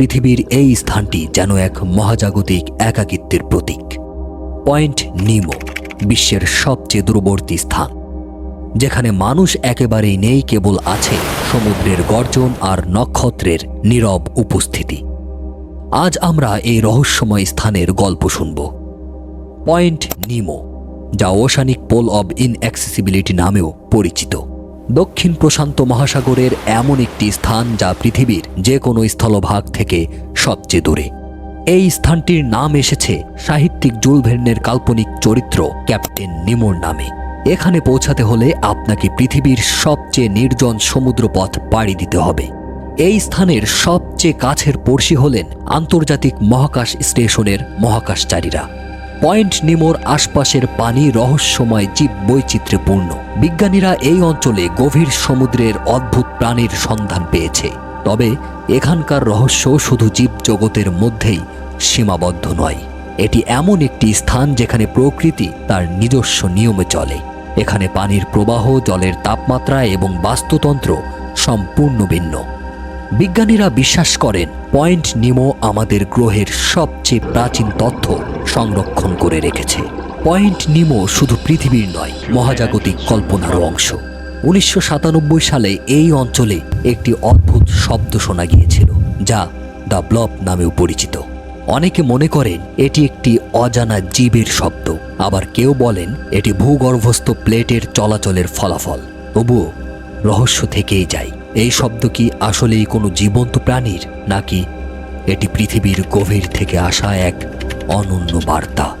পৃথিবীর এই স্থানটি যেন এক মহাজাগতিক একাকিত্বের প্রতীক। পয়েন্ট নিমো, বিশ্বের সবচেয়ে দূরবর্তী স্থান। যেখানে মানুষ একেবারেই নেই, কেবল আছে সমুদ্রের গর্জন আর নক্ষত্রের নীরব উপস্থিতি। আজ আমরা এই রহস্যময় স্থানের গল্প শুনব। পয়েন্ট নিমো, যা ওশানিক পোল অব ইনঅ্যাক্সেসিবিলিটি নামেও পরিচিত। দক্ষিণ প্রশান্ত মহাসাগরের এমন একটি স্থান যা পৃথিবীর যে কোনো স্থলভাগ থেকে সবচেয়ে দূরে। এই স্থানটির নাম এসেছে সাহিত্যিক জুল ভের্নের কাল্পনিক চরিত্র ক্যাপ্টেন নিমোর নামে। এখানে পৌঁছাতে হলে আপনাকে পৃথিবীর সবচেয়ে নির্জন সমুদ্রপথ পাড়ি দিতে হবে। এই স্থানের সবচেয়ে কাছের পড়শি হলেন আন্তর্জাতিক মহাকাশ স্টেশনের মহাকাশচারীরা। পয়েন্ট নিমোর আশপাশের পানি রহস্যময় জীব বৈচিত্র্যে পূর্ণ বিজ্ঞানীরা এই অঞ্চলে গভীর সমুদ্রের অদ্ভুত প্রাণীর সন্ধান পেয়েছে। তবে এখানকার রহস্য শুধু জীব জগতের মধ্যেই সীমাবদ্ধ নয়। এটি এমন একটি স্থান যেখানে প্রকৃতি তার নিজস্ব নিয়মে চলে। এখানে পানির প্রবাহ, জলের তাপমাত্রা এবং বাস্তুতন্ত্র সম্পূর্ণ ভিন্ন। বিজ্ঞানীরা বিশ্বাস করেন, পয়েন্ট নিমো আমাদের গ্রহের সবচেয়ে প্রাচীন তথ্য সংরক্ষণ করে রেখেছে। পয়েন্ট নিমো শুধু পৃথিবীর নয়, মহাজাগতিক কল্পনারও অংশ। উনিশশো সাতানব্বই সালে এই অঞ্চলে একটি অদ্ভুত শব্দ শোনা গিয়েছিল, যা দ্য ব্লব নামেও পরিচিত। অনেকে মনে করেন এটি একটি অজানা জীবের শব্দ, আবার কেউ বলেন এটি ভূগর্ভস্থ প্লেটের চলাচলের ফলাফল। তবুও রহস্য থেকেই যায়। এই শব্দ কি আসলেই কোনো জীবন্ত প্রাণীর, নাকি এটি পৃথিবীর গভীর থেকে আসা এক অনন্য বার্তা?